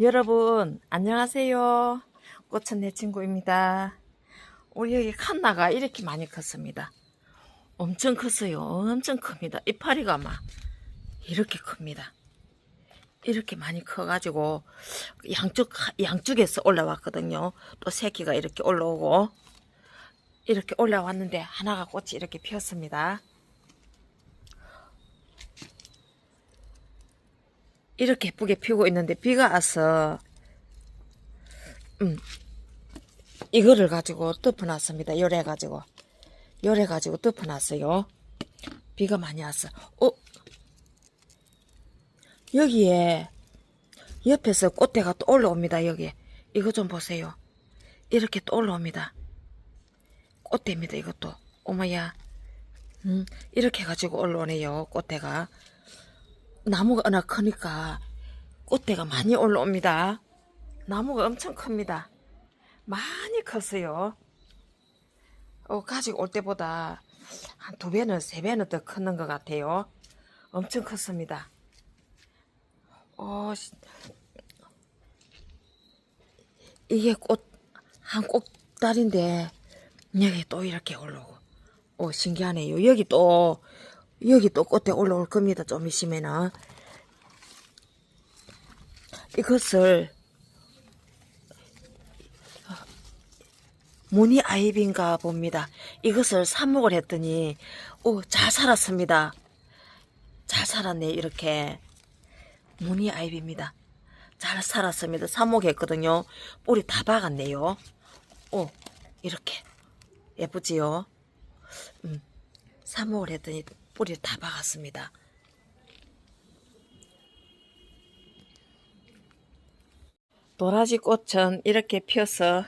여러분, 안녕하세요. 꽃은 내 친구입니다. 우리 여기 칸나가 이렇게 많이 컸습니다. 엄청 컸어요. 엄청 큽니다. 이파리가 막 이렇게 큽니다. 이렇게 많이 커가지고 양쪽, 양쪽에서 올라왔거든요. 또 새끼가 이렇게 올라오고 이렇게 올라왔는데 하나가 꽃이 이렇게 피었습니다. 이렇게 예쁘게 피고 있는데 비가 와서 음 이거를 가지고 덮어놨습니다. 요래 가지고 요래 가지고 덮어놨어요. 비가 많이 왔어. 어 여기에 옆에서 꽃대가 또 올라옵니다. 여기 이거 좀 보세요. 이렇게 또 올라옵니다. 꽃대입니다. 이것도 어머야 음 이렇게 가지고 올라오네요. 꽃대가 나무가 워낙 크니까 꽃대가 많이 올라옵니다. 나무가 엄청 큽니다. 많이 컸어요. 어, 가지고 올 때보다 한 두 배는 세 배는 더 크는 것 같아요. 엄청 컸습니다. 어, 시- 이게 꽃, 한 꼭다리인데, 여기 또 이렇게 올라오고. 어, 신기하네요. 여기 또, 여기 또 꽃에 올라올 겁니다. 좀 있으면은. 이것을, 무늬 아이비인가 봅니다. 이것을 삽목을 했더니, 오, 잘 살았습니다. 잘 살았네, 이렇게. 무늬 아이비입니다. 잘 살았습니다. 삽목했거든요. 뿌리 다 박았네요. 오, 이렇게. 예쁘지요? 음, 삽목을 했더니 뿌리를 다 박았습니다. 도라지 꽃은 이렇게 피어서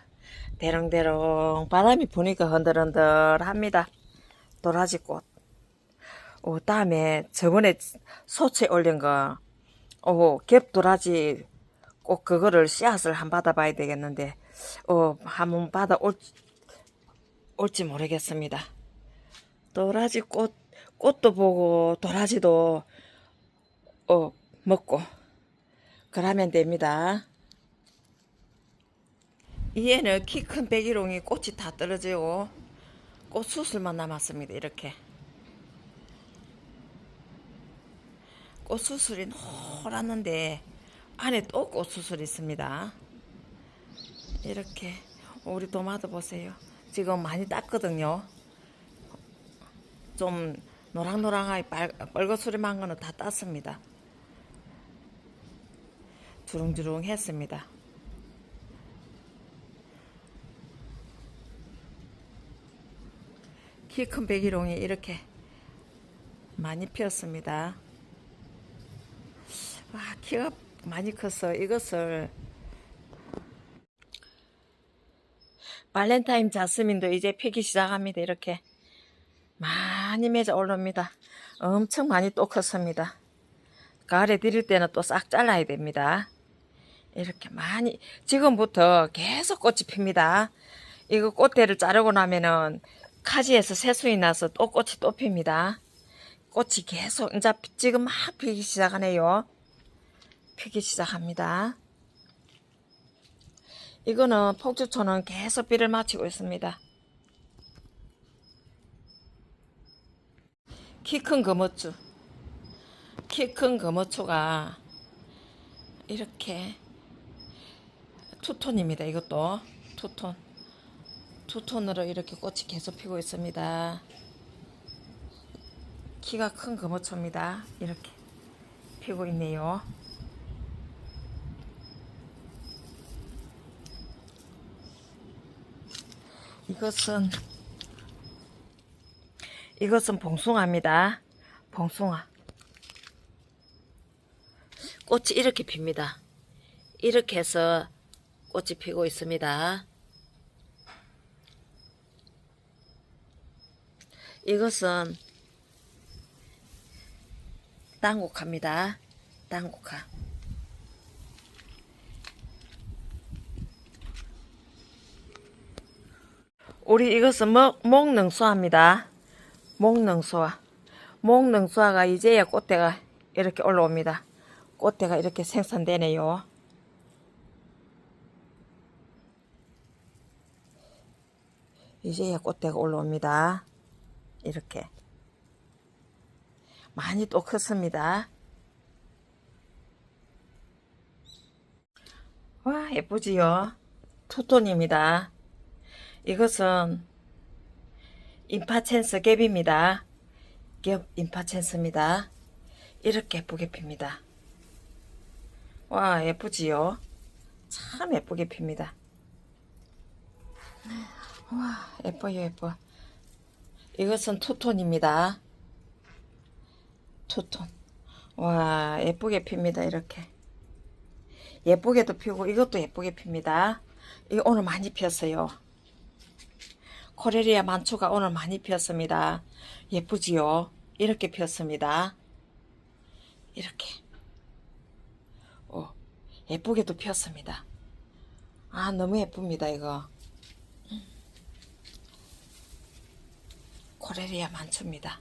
대롱대롱 바람이 부니까 흔들흔들합니다. 도라지 꽃. 오, 다음에 저번에 소채 올린 거, 오, 갭도라지 꼭 그거를 씨앗을 한 받아봐야 되겠는데, 어, 한번 받아 올, 올지 모르겠습니다. 도라지 꽃, 꽃도 보고, 도라지도, 어, 먹고, 그러면 됩니다. 이에는 키 큰 백일홍이 꽃이 다 떨어지고, 꽃 수술만 남았습니다. 이렇게. 꽃 수술이 노랗는데, 안에 또 꽃 수술이 있습니다. 이렇게. 우리 도마도 보세요. 지금 많이 땄거든요. 좀 노랑노랑하게 빨, 빨갛수림한 거는 다 땄습니다. 주렁주렁 했습니다. 키 큰 백일홍이 이렇게 많이 피었습니다. 와, 키가 많이 커서 이것을 발렌타인 자스민도 이제 피기 시작합니다. 이렇게 많이 맺어 올라옵니다. 엄청 많이 또 컸습니다. 가을에 드릴 때는 또 싹 잘라야 됩니다. 이렇게 많이 지금부터 계속 꽃이 핍니다. 이거 꽃대를 자르고 나면은 가지에서 새순이 나서 또 꽃이 또 핍니다. 꽃이 계속 이제 지금 막 피기 시작하네요. 피기 시작합니다. 이거는 폭주초는 계속 비를 맞히고 있습니다. 키큰 거머추. 키큰 거머초가 이렇게 투톤입니다. 이것도 투톤. 투톤으로 이렇게 꽃이 계속 피고 있습니다. 키가 큰 거머초입니다. 이렇게 피고 있네요. 이것은 이것은 봉숭아입니다. 봉숭아. 꽃이 이렇게 핍니다. 이렇게 해서 꽃이 피고 있습니다. 이것은 땅국화입니다. 땅국화. 우리 이것은 먹, 목능수화입니다. 목능소화 목능소화가 이제야 꽃대가 이렇게 올라옵니다. 꽃대가 이렇게 생산되네요. 이제야 꽃대가 올라옵니다. 이렇게 많이 또 컸습니다. 와 예쁘지요? 투톤입니다. 이것은 인파첸스 갭입니다. 갭 인파첸스입니다. 이렇게 예쁘게 핍니다. 와, 예쁘지요? 참 예쁘게 핍니다. 와, 예뻐요, 예뻐. 이것은 투톤입니다. 투톤. 와, 예쁘게 핍니다, 이렇게. 예쁘게도 피고, 이것도 예쁘게 핍니다. 이거 오늘 많이 피었어요. 코레리아 만초가 오늘 많이 피었습니다. 예쁘지요? 이렇게 피었습니다. 이렇게. 오, 예쁘게도 피었습니다. 아, 너무 예쁩니다, 이거. 코레리아 만초입니다.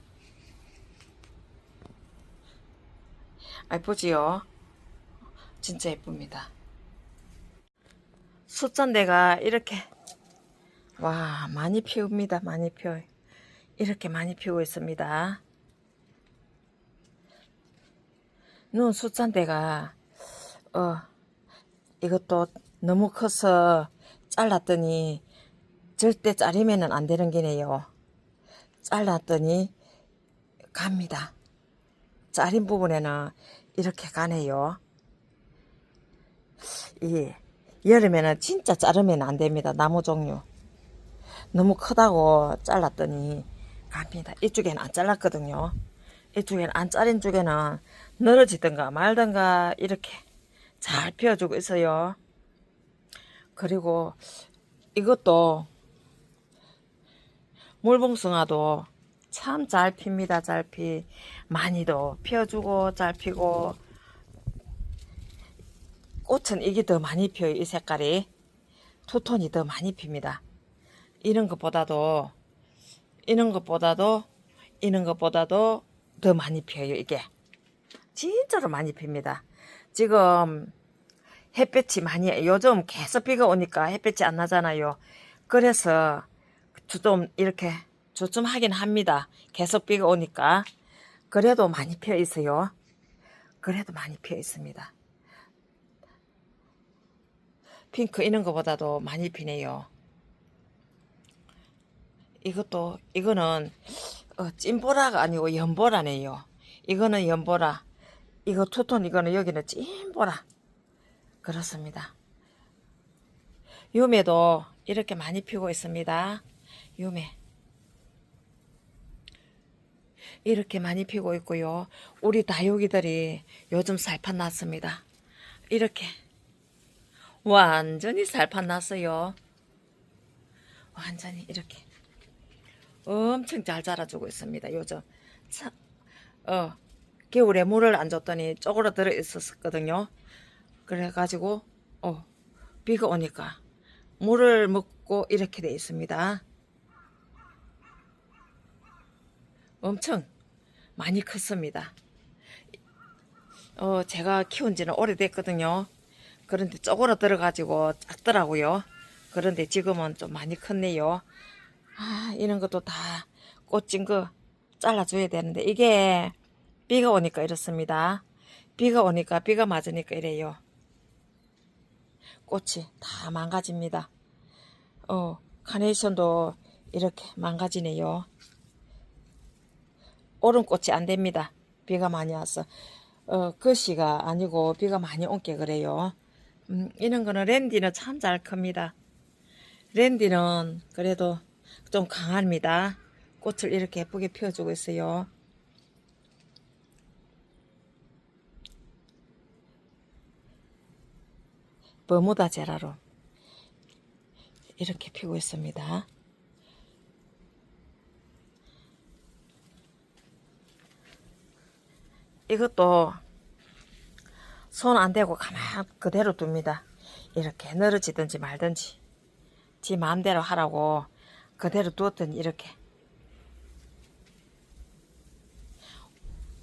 아, 예쁘지요? 진짜 예쁩니다. 숫잔대가 이렇게 와 많이 피웁니다. 많이 피워요. 이렇게 많이 피우고 있습니다. 눈 숫잔대가 어 이것도 너무 커서 잘랐더니 절대 자르면은 안 되는 게네요. 잘랐더니 갑니다. 자린 부분에는 이렇게 가네요. 이 여름에는 진짜 자르면 안 됩니다. 나무 종류. 너무 크다고 잘랐더니 갑니다. 이쪽에는 안 잘랐거든요. 이쪽에는 안 자른 쪽에는 늘어지든가 말든가 이렇게 잘 피워주고 있어요. 그리고 이것도 물봉숭아도 참 잘 핍니다. 잘 피. 많이도 피워주고 잘 피고 꽃은 이게 더 많이 피어요. 이 색깔이. 투톤이 더 많이 핍니다. 이런 것보다도, 이런 것보다도, 이런 것보다도 더 많이 피어요. 이게. 진짜로 많이 핍니다. 지금 햇볕이 많이, 요즘 계속 비가 오니까 햇볕이 안 나잖아요. 그래서 좀 이렇게 주춤하긴 합니다. 계속 비가 오니까. 그래도 많이 피어 있어요. 그래도 많이 피어 있습니다. 핑크 이런 거보다도 많이 피네요. 이것도 이거는 어, 찐보라가 아니고 연보라네요. 이거는 연보라. 이거 투톤 이거는 여기는 찐보라. 그렇습니다. 유매도 이렇게 많이 피고 있습니다. 유매. 이렇게 많이 피고 있고요. 우리 다육이들이 요즘 살판 났습니다. 이렇게 완전히 살판 났어요. 완전히 이렇게 엄청 잘 자라주고 있습니다. 요즘 참, 어 겨울에 물을 안 줬더니 쪼그라들어 있었거든요. 그래가지고 어 비가 오니까 물을 먹고 이렇게 돼 있습니다. 엄청 많이 컸습니다. 어 제가 키운 지는 오래됐거든요. 그런데 쪼그라 들어가지고 작더라고요. 그런데 지금은 좀 많이 컸네요. 아, 이런 것도 다 꽃진 거 잘라줘야 되는데, 이게 비가 오니까 이렇습니다. 비가 오니까, 비가 맞으니까 이래요. 꽃이 다 망가집니다. 어, 카네이션도 이렇게 망가지네요. 오른 꽃이 안 됩니다. 비가 많이 와서. 어, 글씨가 아니고 비가 많이 온 게 그래요. 음, 이런 거는 랜디는 참 잘 큽니다. 랜디는 그래도 좀 강합니다. 꽃을 이렇게 예쁘게 피워주고 있어요. 버무다 제라로 이렇게 피고 있습니다. 이것도 손 안 대고 가만 그대로 둡니다. 이렇게 늘어지든지 말든지 지 마음대로 하라고 그대로 두었더니 이렇게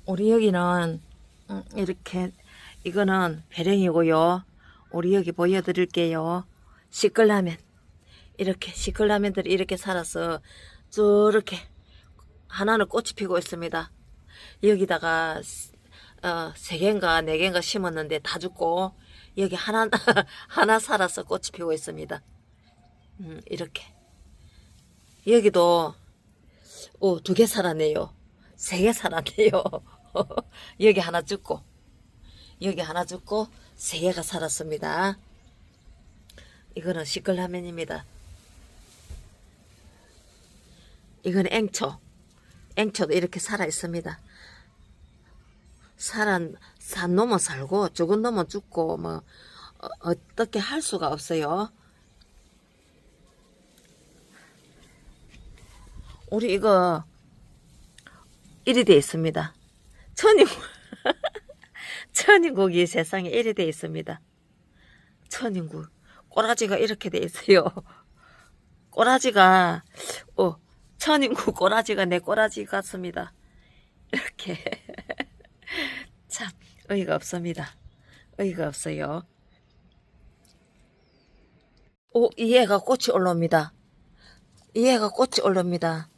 우리 여기는 음, 이렇게 이거는 배령이고요. 우리 여기 보여드릴게요. 시끌라면 이렇게 시클라멘들이 이렇게 살아서 저렇게 하나는 꽃이 피고 있습니다. 여기다가 어, 세 개인가 네 개인가 심었는데 다 죽고 여기 하나 하나 살아서 꽃이 피고 있습니다. 음, 이렇게 여기도 오, 두 개 살았네요. 세 개 살았네요. 여기 하나 죽고 여기 하나 죽고 세 개가 살았습니다. 이거는 시끌라면입니다. 이건 앵초. 앵초도 이렇게 살아 있습니다. 살은 산 놈은 살고 죽은 놈은 죽고 뭐 어, 어떻게 할 수가 없어요. 우리 이거 이리 돼 있습니다. 천인국 천인국이 세상에 이리 돼 있습니다. 천인국 꼬라지가 이렇게 돼 있어요. 꼬라지가 어 천인국 꼬라지가 내 꼬라지 같습니다. 이렇게 참 어이가 없습니다. 어이가 없어요. 오, 이 애가 꽃이 올라옵니다. 이 애가 꽃이 올라옵니다.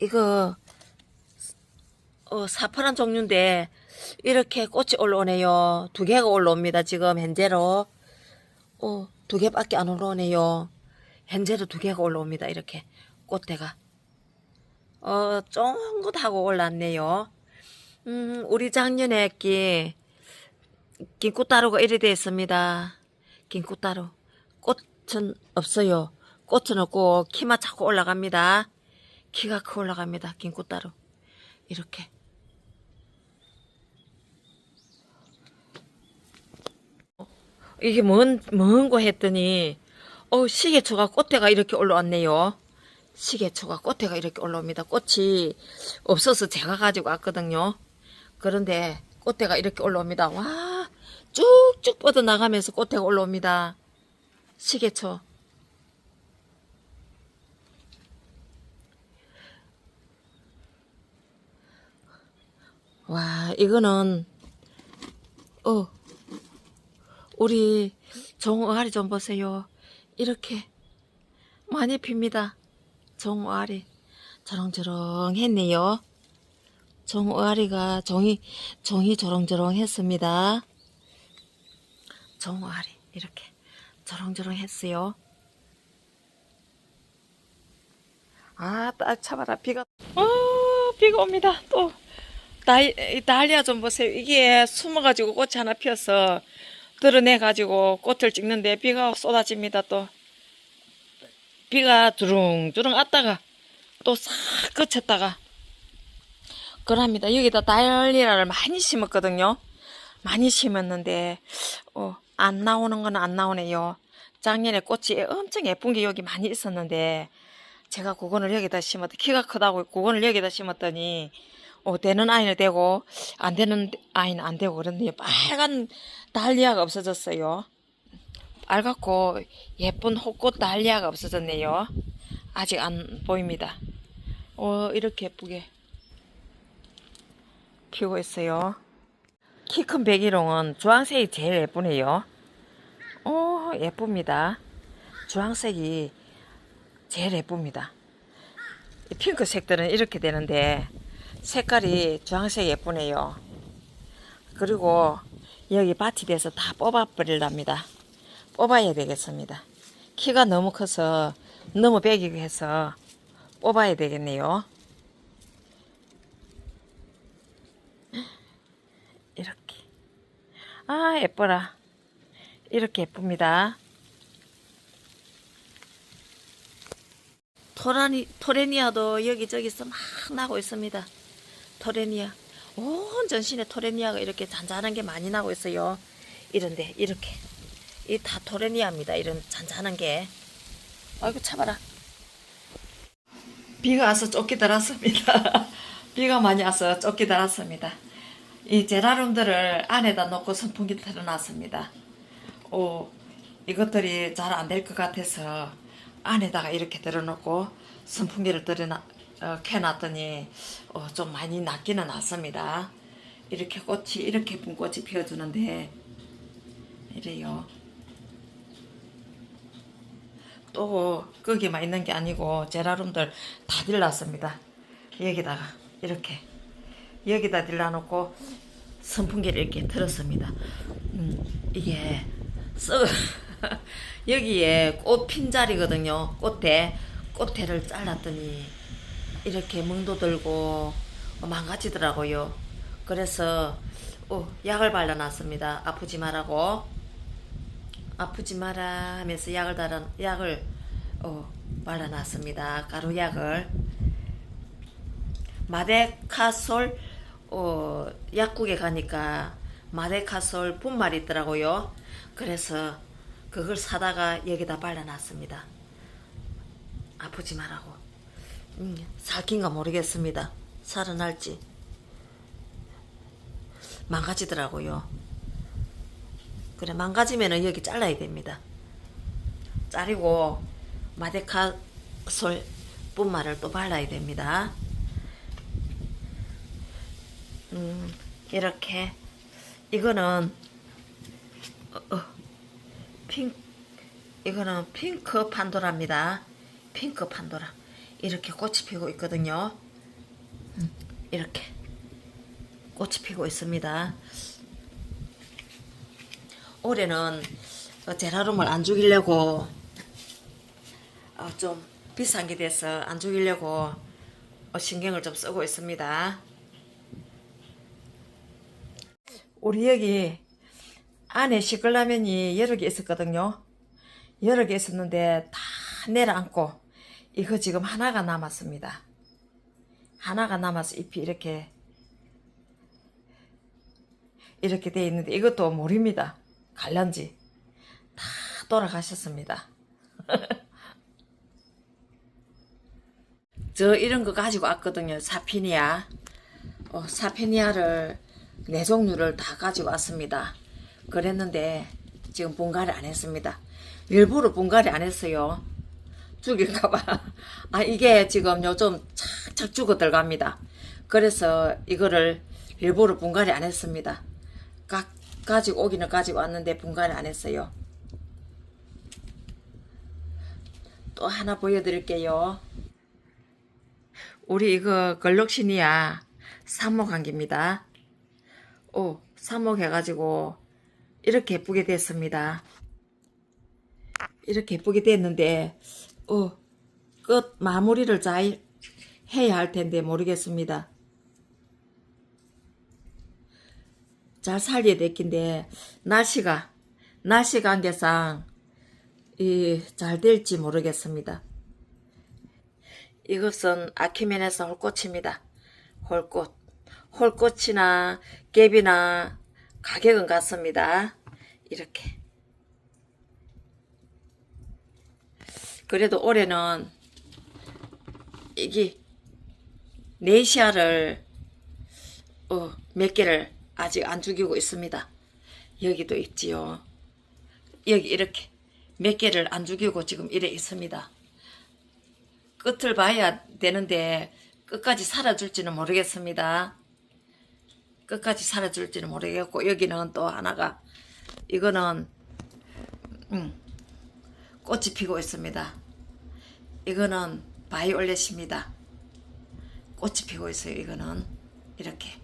이거 어, 사파란 종류인데 이렇게 꽃이 올라오네요. 두 개가 올라옵니다. 지금 현재로 어, 두 개밖에 안 올라오네요. 현재로 두 개가 올라옵니다. 이렇게 꽃대가 어, 쫑긋하고 올랐네요. 음, 우리 작년에 끼 긴꽃따로가 이래 되어 있습니다. 긴꽃따로 꽃은 없어요. 꽃은 없고 키만 자꾸 올라갑니다. 키가 커 올라갑니다. 긴꽃따로 이렇게 이게 뭔, 뭔고 했더니, 어, 시계초가 꽃대가 이렇게 올라왔네요. 시계초가 꽃대가 이렇게 올라옵니다. 꽃이 없어서 제가 가지고 왔거든요. 그런데 꽃대가 이렇게 올라옵니다. 와, 쭉쭉 뻗어나가면서 꽃대가 올라옵니다. 시계초. 와, 이거는, 어, 우리 종아리 좀 보세요. 이렇게 많이 핍니다. 종아리. 저렁저렁 했네요. 종아리가 종이, 종이 저렁저렁 했습니다. 종아리. 이렇게 저렁저렁 했어요. 아, 딱 참아라. 비가, 어, 비가 옵니다. 또. 달, 달리아 좀 보세요. 이게 숨어가지고 꽃이 하나 피어서 드러내가지고 꽃을 찍는데 비가 쏟아집니다. 또 비가 두릉두릉 왔다가 또 싹 그쳤다가 그럽니다. 여기다 달리아를 많이 심었거든요. 많이 심었는데 어, 안 나오는 건 안 나오네요. 작년에 꽃이 엄청 예쁜 게 여기 많이 있었는데 제가 그거를 여기다 심었더 키가 크다고 그거를 여기다 심었더니 어, 되는 아이는 되고 안 되는 아이는 안 되고 그런데 빨간 달리아가 없어졌어요. 빨갛고 예쁜 호꽃 달리아가 없어졌네요. 아직 안 보입니다. 어, 이렇게 예쁘게 피고 있어요. 키 큰 백일홍은 주황색이 제일 예쁘네요. 어, 예쁩니다. 주황색이 제일 예쁩니다. 이 핑크색들은 이렇게 되는데 색깔이 주황색 예쁘네요. 그리고 여기 밭이 돼서 다 뽑아버리랍니다. 뽑아야 되겠습니다. 키가 너무 커서 너무 배기고 해서 뽑아야 되겠네요. 이렇게. 아, 예뻐라. 이렇게 예쁩니다. 토라니, 토레니아도 여기저기서 막 나고 있습니다. 토레니아. 온 전신에 토레니아가 이렇게 잔잔한 게 많이 나고 있어요. 이런데, 이렇게. 이 다 토레니아입니다. 이런 잔잔한 게. 아이고, 참아라. 비가 와서 쫓기 들었습니다. 비가 많이 와서 쫓기 들었습니다. 이 제라늄들을 안에다 놓고 선풍기 틀어놨습니다. 오, 이것들이 잘 안 될 것 같아서 안에다가 이렇게 들어놓고 선풍기를 들여놔, 어, 켜놨더니 어, 좀 많이 낫기는 낫습니다. 이렇게 꽃이 이렇게 예쁜 꽃이 피어주는데 이래요. 또 거기만 있는 게 아니고 제라룸들 다 들놨습니다. 여기다가 이렇게 여기다 들라놓고 선풍기를 이렇게 틀었습니다. 음, 이게 썩 여기에 꽃 핀 자리거든요. 꽃대 꽃대를 잘랐더니 이렇게 멍도 들고 망가지더라고요. 그래서 어, 약을 발라놨습니다. 아프지 말라고. 아프지 마라 하면서 약을 달아 약을 어, 발라놨습니다. 가루약을 마데카솔 어, 약국에 가니까 마데카솔 분말이 있더라고요. 그래서 그걸 사다가 여기다 발라놨습니다. 아프지 말라고. 음, 살긴가 모르겠습니다. 살아날지. 망가지더라고요. 그래 망가지면은 여기 잘라야 됩니다. 자르고 마데카솔 분말을 또 발라야 됩니다. 음, 이렇게 이거는 어, 어, 핑 이거는 핑크 판도라입니다. 핑크 판도라 이렇게 꽃이 피고 있거든요. 음, 이렇게 꽃이 피고 있습니다. 올해는 어, 제라룸을 안 죽이려고 어, 좀 비싼 게 돼서 안 죽이려고 어, 신경을 좀 쓰고 있습니다. 우리 여기 안에 시끌라면이 여러 개 있었거든요. 여러 개 있었는데 다 내려앉고 이거 지금 하나가 남았습니다. 하나가 남아서 잎이 이렇게 이렇게 돼 있는데 이것도 모릅니다. 갈란지 다 돌아가셨습니다. 저 이런 거 가지고 왔거든요. 사피니아. 어, 사피니아를 네 종류를 다 가지고 왔습니다. 그랬는데 지금 분갈이 안 했습니다. 일부러 분갈이 안 했어요. 죽일까봐. 아 이게 지금 요즘 착착 죽어 들어갑니다. 그래서 이거를 일부러 분갈이 안 했습니다. 가, 가지고 오기는 가지고 왔는데 분갈이 안 했어요. 또 하나 보여드릴게요. 우리 이거 걸럭시니아 삽목한기입니다. 오, 삽목해가지고 이렇게 예쁘게 됐습니다. 이렇게 예쁘게 됐는데, 어, 끝 마무리를 잘 해야 할 텐데 모르겠습니다. 잘 살려야 될 긴데 날씨가 날씨 관계상 이 잘 될지 모르겠습니다. 이것은 아키멘에서 홀꽃입니다. 홀꽃. 홀꽃이나 갭이나 가격은 같습니다. 이렇게. 그래도 올해는 이게 네시아를 어, 몇 개를 아직 안 죽이고 있습니다. 여기도 있지요. 여기 이렇게 몇 개를 안 죽이고 지금 이래 있습니다. 끝을 봐야 되는데 끝까지 살아줄지는 모르겠습니다. 끝까지 살아줄지는 모르겠고 여기는 또 하나가 이거는 음, 꽃이 피고 있습니다. 이거는 바이올렛입니다. 꽃이 피고 있어요. 이거는 이렇게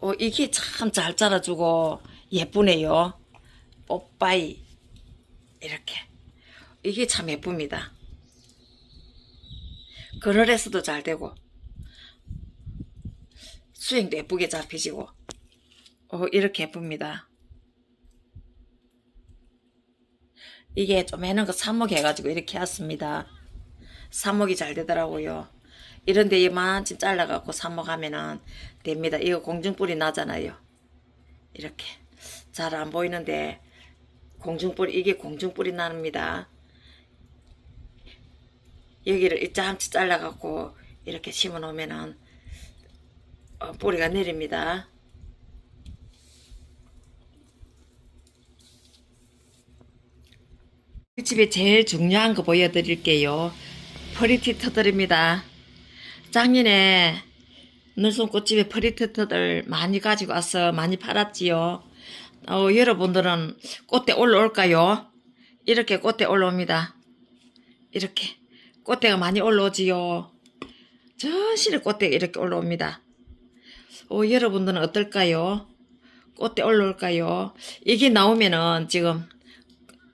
어, 이게 참 잘 자라주고 예쁘네요. 뽀빠이 이렇게 이게 참 예쁩니다. 그늘에서도 잘 되고 수행도 예쁘게 잡히지고 어, 이렇게 예쁩니다. 이게 좀 해는 거 삽목 해가지고 이렇게 했습니다. 삽목이 잘 되더라고요. 이런데 이만큼 잘라갖고 삽목하면은 됩니다. 이거 공중불이 나잖아요. 이렇게 잘 안 보이는데 공중불 이게 공중불이 납니다. 여기를 이짬치 잘라갖고 이렇게 심어 놓으면은 어, 뿌리가 내립니다. 이 집에 제일 중요한 거 보여드릴게요. 프리티 터들입니다. 작년에 늘송 꽃집에 프리테터들 많이 가지고 와서 많이 팔았지요. 어, 여러분들은 꽃대 올라올까요? 이렇게 꽃대 올라옵니다. 이렇게 꽃대가 많이 올라오지요. 전실에 꽃대가 이렇게 올라옵니다. 어, 여러분들은 어떨까요? 꽃대 올라올까요? 이게 나오면은 지금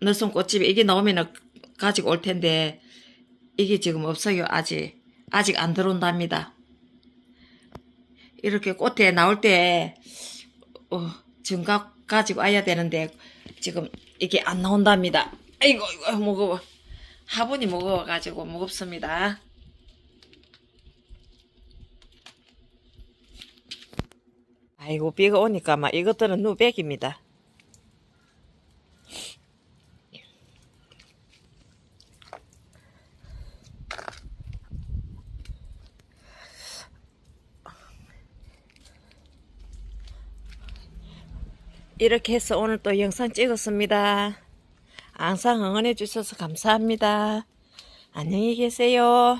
늘송 꽃집에 이게 나오면은 가지고 올 텐데 이게 지금 없어요 아직 아직 안 들어온답니다. 이렇게 꽃에 나올 때 어, 지금 가, 가지고 와야 되는데 지금 이게 안 나온답니다. 아이고 이거 무거워. 화분이 무거워가지고 무겁습니다. 아이고 비가 오니까 막 이것들은 누백입니다. 이렇게 해서 오늘 또 영상 찍었습니다. 항상 응원해 주셔서 감사합니다. 안녕히 계세요.